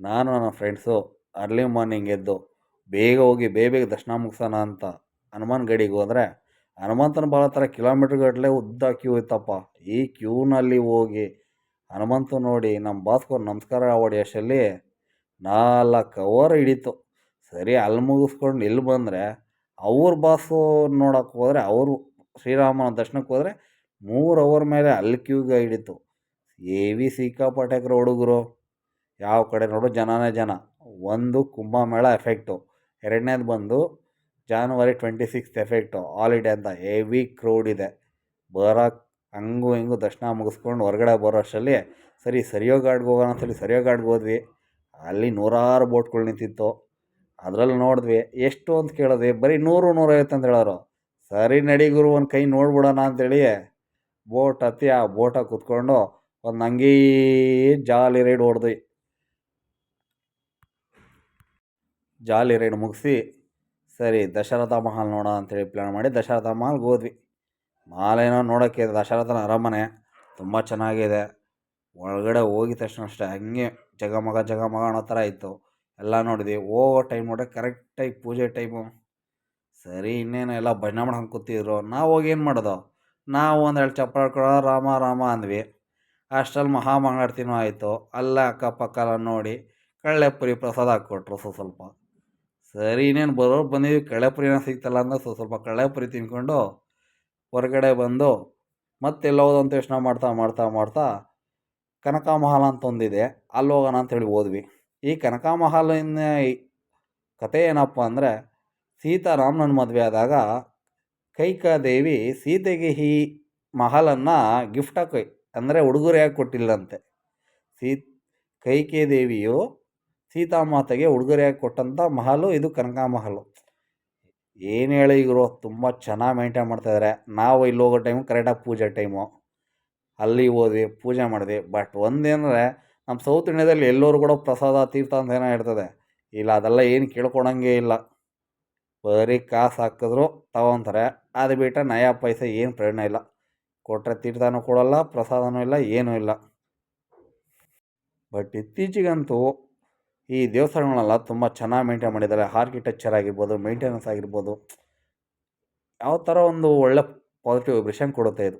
ನಾನು ನನ್ನ friends early morning ಎದ್ದು ಬೇಗ ಹೋಗಿ ಬೇಗ ಬೇಗ ದರ್ಶನ ಮುಗಿಸೋಣ ಅಂತ ಹನುಮಾನ್ ಗಡಿಗೆ ಹೋದರೆ, ಹನುಮಂತನ ಬಾಲ ಕಿಲೋಮೀಟ್ರ್ಗಟ್ಟಲೆ ಉದ್ದ ಕ್ಯೂ ಇತ್ತಪ್ಪ. ಈ ಕ್ಯೂನಲ್ಲಿ ಹೋಗಿ ಹನುಮಂತ ನೋಡಿ ನಮ್ಮ ಬಾಸ್ಗೆ ನಮಸ್ಕಾರ ಓಡಿಯಷ್ಟಲ್ಲಿ ನಾಲ್ಕು ಅವರ್ ಹಿಡಿತು. ಸರಿ ಅಲ್ಲಿ ಮುಗಿಸ್ಕೊಂಡು ಇಲ್ಲಿ ಬಂದರೆ ಅವ್ರ ಬಾಸು ನೋಡೋಕ್ಕೆ ಹೋದರೆ ಅವರು ಶ್ರೀರಾಮನ ದರ್ಶನಕ್ಕೆ ಹೋದರೆ ಮೂರು ಅವರ್ ಮೇಲೆ ಅಲ್ಲಿ ಕ್ಯೂಗೆ ಹಿಡೀತು. ವಿ ಸಿಕ್ಕಾಪಟ್ಟೆ ಹುಡುಗರು. ಯಾವ ಕಡೆ ನೋಡು ಜನನೇ ಜನ. ಒಂದು ಕುಂಭಮೇಳ ಎಫೆಕ್ಟು ಎರಡನೇದು ಬಂದು January twenty sixth effect holiday ಅಂತ ಹೆವಿ ಕ್ರೌಡ್ ಇದೆ. ಬರೋಕ್ಕೆ ಹಂಗೂ ಹಿಂಗೂ ದರ್ಶನ ಮುಗಿಸ್ಕೊಂಡು ಹೊರಗಡೆ ಬರೋ ಅಷ್ಟರಲ್ಲಿ ಸರಿ ಸರಿಯೋ ಘಾಟ್ಗೆ ಹೋಗೋಣ ಅಂತೇಳಿ ಸರಿಯೋ ಘಾಟ್ಗೆ ಹೋದ್ವಿ. ಅಲ್ಲಿ ನೂರಾರು ಬೋಟ್ಗಳು ನಿಂತಿತ್ತು. ಅದರಲ್ಲಿ ನೋಡಿದ್ವಿ ಎಷ್ಟು ಅಂತ ಕೇಳಿದ್ವಿ ಬರೀ ನೂರು ನೂರೈವತ್ತು ಅಂತ ಹೇಳೋರು. ಸರಿ ನಡಿಗುರು ಒಂದು ಕೈ ನೋಡ್ಬಿಡೋಣ ಅಂತೇಳಿ ಬೋಟ್ ಹತ್ತಿ ಆ ಬೋಟಾಗಿ ಕೂತ್ಕೊಂಡು ಒಂದು ಹಂಗೇ ಜಾಲಿ ರೈಡ್ ಹೊಡ್ದ್ವಿ. ಜಾಲಿ ರೈಡ್ ಮುಗಿಸಿ, ಸರಿ ದಶರಥ ಮಹಲ್ ನೋಡೋಣ ಅಂತೇಳಿ ಪ್ಲ್ಯಾನ್ ಮಾಡಿ ದಶರಥ ಮಹಲ್ಗೆ ಹೋದ್ವಿ. ಮಾಲೇನೋ ನೋಡೋಕ್ಕೆ ದಶರಥನ ಅರಮನೆ ತುಂಬ ಚೆನ್ನಾಗಿದೆ. ಒಳಗಡೆ ಹೋಗಿದ ತಕ್ಷಣ ಅಷ್ಟೇ, ಹಂಗೆ ಜಗಮಗ ಜಗಮಗ ಅನ್ನೋ ಥರ ಇತ್ತು. ಎಲ್ಲ ನೋಡಿದ್ವಿ, ಹೋಗೋ ಟೈಮ್ ನೋಡಿ ಕರೆಕ್ಟಾಗಿ ಪೂಜೆ ಟೈಮು ಸರಿ, ಇನ್ನೇನು ಎಲ್ಲ ಭಜನೆ ಮಾಡ್ಕೊಂಡು ಕೂತಿದ್ರು. ನಾವು ಹೋಗಿ ಏನು ಮಾಡೋದು? ನಾವು ಒಂದೆರಡು ಚಪ್ಪಾಳೆ ಕೊಡೋ ರಾಮ ರಾಮ ಅಂದ್ವಿ. ಅಷ್ಟಲ್ಲಿ ಮಹಾಮಂಗಳಾರತಿನೂ ಆಯಿತು. ಅಲ್ಲ ಅಕ್ಕಪಕ್ಕ ಎಲ್ಲ ನೋಡಿ ಕಳ್ಳೆಪುರಿ ಪ್ರಸಾದ ಹಾಕ್ಕೊಟ್ರು ಸ್ವ ಸ್ವಲ್ಪ. ಸರಿ, ಇನ್ನೇನು ಬರೋರು ಬಂದಿದ್ವಿ ಕಳೆಪುರಿನ ಸಿಗ್ತಲ್ಲ ಅಂದ್ರೆ ಸ್ವಲ್ಪ ಸ್ವಲ್ಪ ಕಳೆಪುರಿ ತಿನ್ಕೊಂಡು ಹೊರಗಡೆ ಬಂದು ಮತ್ತೆಲ್ಲ ಅಂತ ಯೋಚನೆ ಮಾಡ್ತಾ ಮಾಡ್ತಾ ಮಾಡ್ತಾ ಕನಕ ಮಹಲ್ ಅಂತ ಒಂದಿದೆ, ಅಲ್ಲಿ ಹೋಗೋಣ ಅಂತೇಳಿ ಹೋದ್ವಿ. ಈ ಕನಕ ಮಹಲಿನ ಕತೆ ಏನಪ್ಪ ಅಂದರೆ ಸೀತಾರಾಮನ ಮದುವೆ ಆದಾಗ ಕೈಕಾದೇವಿ ಸೀತೆಗೆ ಈ ಮಹಲನ್ನು ಗಿಫ್ಟಾಗಿ ಅಂದರೆ ಉಡುಗೊರೆಯಾಗಿ ಕೊಟ್ಟಿಲ್ಲಂತೆ. ಸೀ ಕೈಕೆ ದೇವಿಯು ಸೀತಾಮಾತೆಗೆ ಉಡುಗೊರೆಯಾಗಿ ಕೊಟ್ಟಂಥ ಮಹಲು ಇದು ಕನಕ ಮಹಲು. ಏನು ಹೇಳಿ ಇವರು ತುಂಬ ಚೆನ್ನಾಗಿ ಮೇಂಟೈನ್ ಮಾಡ್ತಾಯಿದ್ದಾರೆ ನಾವು ಇಲ್ಲಿ ಹೋಗೋ ಟೈಮು ಕರೆಕ್ಟಾಗಿ ಪೂಜೆ ಟೈಮು ಅಲ್ಲಿ ಹೋದ್ವಿ, ಪೂಜೆ ಮಾಡಿದ್ವಿ. ಬಟ್ ಒಂದೇನಂದರೆ ನಮ್ಮ ಸೌತ್ ಇಂಡಿಯಾದಲ್ಲಿ ಎಲ್ಲರೂ ಕೂಡ ಪ್ರಸಾದ, ತೀರ್ಥ ಅಂತ ಏನೋ ಇರ್ತದೆ ಇಲ್ಲ, ಅದೆಲ್ಲ ಏನು ಕೇಳ್ಕೊಳಂಗೇ ಇಲ್ಲ. ಬರೀ ಕಾಸು ಹಾಕಿದ್ರು, ತಗೊತಾರೆ. ಅದು ಬಿಟ್ಟರೆ ನಯಾ ಪೈಸೆ ಏನು ಪ್ರಯೋಜನ ಇಲ್ಲ. ಕೊಟ್ಟರೆ ತೀರ್ಥನೂ ಕೊಡೋಲ್ಲ, ಪ್ರಸಾದನೂ ಇಲ್ಲ, ಏನೂ ಇಲ್ಲ. ಬಟ್ ಇತ್ತೀಚೆಗಂತೂ ಈ ದೇವಸ್ಥಾನಗಳನ್ನೆಲ್ಲ ತುಂಬ ಚೆನ್ನಾಗಿ ಮೇಂಟೈನ್ ಮಾಡಿದ್ದಾರೆ. ಆರ್ಕಿಟೆಕ್ಚರ್ ಆಗಿರ್ಬೋದು ಮೇಂಟೆನೆನ್ಸ್ ಆಗಿರ್ಬೋದು. ಯಾವ ಥರ ಒಂದು ಒಳ್ಳೆ ಪಾಸಿಟಿವ್ ವೈಬ್ರೇಷನ್ ಕೊಡುತ್ತೆ ಇದು.